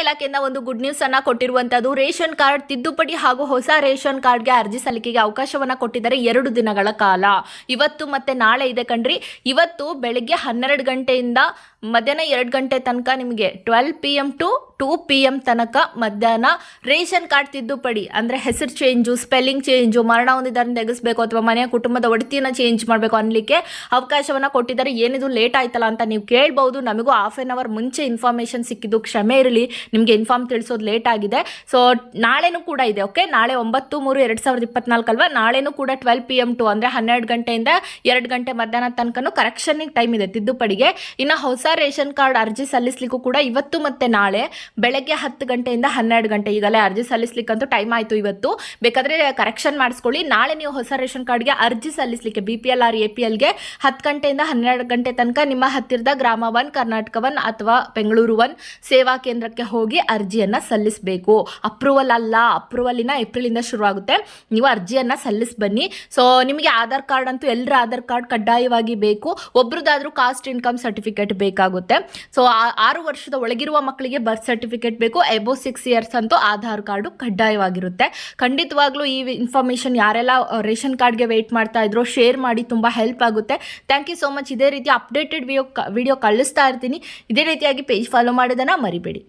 ಇಲಾಖೆಯಿಂದ ಒಂದು good news ಅನ್ನ ಕೊಟ್ಟಿರುವಂತದ್ದು, ರೇಷನ್ ಕಾರ್ಡ್ ತಿದ್ದುಪಡಿ ಹಾಗೂ ಹೊಸ ರೇಷನ್ ಕಾರ್ಡ್ಗೆ ಅರ್ಜಿ ಸಲ್ಲಿಕೆಗೆ ಅವಕಾಶವನ್ನ ಕೊಟ್ಟಿದ್ದಾರೆ ಎರಡು ದಿನಗಳ ಕಾಲ. ಇವತ್ತು ಮತ್ತೆ ನಾಳೆ ಇದೆ ಕಣ್ರಿ. ಇವತ್ತು ಬೆಳಿಗ್ಗೆ ಹನ್ನೆರಡು ಗಂಟೆಯಿಂದ ಮಧ್ಯಾಹ್ನ ಎರಡು ಗಂಟೆ ತನಕ ನಿಮಗೆ twelve P M to two P M ತನಕ ಮಧ್ಯಾಹ್ನ ರೇಷನ್ ಕಾರ್ಡ್ ತಿದ್ದುಪಡಿ, ಅಂದರೆ ಹೆಸರು ಚೇಂಜು ಸ್ಪೆಲ್ಲಿಂಗ್ ಚೇಂಜು ಮರಣ ಹೊಂದಿದ್ದಾರೆ ತೆಗೆಸಬೇಕು ಅಥವಾ ಮನೆಯ ಕುಟುಂಬದ ಒಡತಿಯನ್ನು ಚೇಂಜ್ ಮಾಡಬೇಕು ಅನ್ನಲಿಕ್ಕೆ ಅವಕಾಶವನ್ನು ಕೊಟ್ಟಿದ್ದಾರೆ. ಏನಿದು ಲೇಟ್ ಆಯ್ತಲ್ಲ ಅಂತ ನೀವು ಕೇಳ್ಬೋದು. ನಮಗೂ ಹಾಫ್ ಆನ್ ಅವರ್ ಮುಂಚೆ ಇನ್ಫಾರ್ಮೇಷನ್ ಸಿಕ್ಕಿದ್ದು ಕ್ಷಮೆ ಇರಲಿ. ನಿಮಗೆ ಇನ್ಫಾರ್ಮ್ ತಿಳಿಸೋದು ಲೇಟ್ ಆಗಿದೆ. ಸೊ ನಾಳೆನೂ ಕೂಡ ಇದೆ ಓಕೆ ನಾಳೆ ಒಂಬತ್ತು ಮೂರು ಎರಡು ಸಾವಿರದ ಇಪ್ಪತ್ನಾಲ್ಕು ಅಲ್ವಾ? ನಾಳೆನೂ ಕೂಡ ಟ್ವೆಲ್ ಪಿ ಎಂ ಟು ಅಂದರೆ ಹನ್ನೆರಡು ಗಂಟೆಯಿಂದ ಎರಡು ಗಂಟೆ ಮಧ್ಯಾಹ್ನ ತನಕನೂ ಕರೆಕ್ಷನಿಗೆ ಟೈಮ್ ಇದೆ ತಿದ್ದುಪಡಿಗೆ. ಇನ್ನು ಹೊಸ ರೇಷನ್ ಕಾರ್ಡ್ ಅರ್ಜಿ ಸಲ್ಲಿಸಲಿಕ್ಕೂ ಕೂಡ ಇವತ್ತು ಮತ್ತೆ ನಾಳೆ ಬೆಳಗ್ಗೆ ಹತ್ತು ಗಂಟೆಯಿಂದ ಹನ್ನೆರಡು ಗಂಟೆ ಈಗಲೇ ಅರ್ಜಿ ಸಲ್ಲಿಸ್ಲಿಕ್ಕಂತೂ ಟೈಮ್ ಆಯಿತು ಇವತ್ತು. ಬೇಕಾದರೆ ಕರೆಕ್ಷನ್ ಮಾಡಿಸ್ಕೊಳ್ಳಿ. ನಾಳೆ ನೀವು ಹೊಸ ರೇಷನ್ ಕಾರ್ಡ್ಗೆ ಅರ್ಜಿ ಸಲ್ಲಿಸಲಿಕ್ಕೆ B P L R A P ಎಲ್ಗೆ ಹತ್ತು ಗಂಟೆಯಿಂದ ಹನ್ನೆರಡು ಗಂಟೆ ತನಕ ನಿಮ್ಮ ಹತ್ತಿರದ ಗ್ರಾಮ ಒನ್, ಕರ್ನಾಟಕ ಒನ್ ಅಥವಾ ಬೆಂಗಳೂರು ಒನ್ ಸೇವಾ ಕೇಂದ್ರಕ್ಕೆ ಹೋಗಿ ಅರ್ಜಿಯನ್ನು ಸಲ್ಲಿಸಬೇಕು. ಅಪ್ರೂವಲ್ ಅಲ್ಲ. ಅಪ್ರೂವಲಿನ ಏಪ್ರಿಲಿಂದ ಶುರುವಾಗುತ್ತೆ. ನೀವು ಅರ್ಜಿಯನ್ನು ಸಲ್ಲಿಸಿ ಬನ್ನಿ ಸೊ ನಿಮಗೆ ಆಧಾರ್ ಕಾರ್ಡ್ ಅಂತೂ ಎಲ್ಲರ ಆಧಾರ್ ಕಾರ್ಡ್ ಕಡ್ಡಾಯವಾಗಿ ಬೇಕು. ಒಬ್ರದ್ದಾದ್ರೂ ಕಾಸ್ಟ್ ಇನ್ಕಮ್ ಸರ್ಟಿಫಿಕೇಟ್ ಬೇಕಾಗುತ್ತೆ. ಸೊ ಆರು ವರ್ಷದ ಒಳಗಿರುವ ಮಕ್ಕಳಿಗೆ ಬರ್ತ್ ಸರ್ಟಿಫಿಕೇಟ್ ಬೇಕು. ಎಬೋ ಸಿಕ್ಸ್ ಇಯರ್ಸ್ ಅಂತೂ ಆಧಾರ್ ಕಾರ್ಡು ಕಡ್ಡಾಯವಾಗಿರುತ್ತೆ. ಖಂಡಿತವಾಗ್ಲೂ ಈ ಇನ್ಫಾರ್ಮೇಷನ್ ಯಾರೆಲ್ಲ ರೇಷನ್ ಕಾರ್ಡ್ಗೆ ವೆಯ್ಟ್ ಮಾಡ್ತಾ ಇದ್ರು ಶೇರ್ ಮಾಡಿ ತುಂಬ ಹೆಲ್ಪ್ ಆಗುತ್ತೆ. ಥ್ಯಾಂಕ್ ಯು ಸೋ ಮಚ್ ಇದೇ ರೀತಿ ಅಪ್ಡೇಟೆಡ್ ವಿಡಿಯೋ ವಿಡಿಯೋ ಕಳಿಸ್ತಾ ಇರ್ತೀನಿ. ಇದೇ ರೀತಿಯಾಗಿ ಪೇಜ್ ಫಾಲೋ ಮಾಡೋದನ್ನು ಮರಿಬೇಡಿ.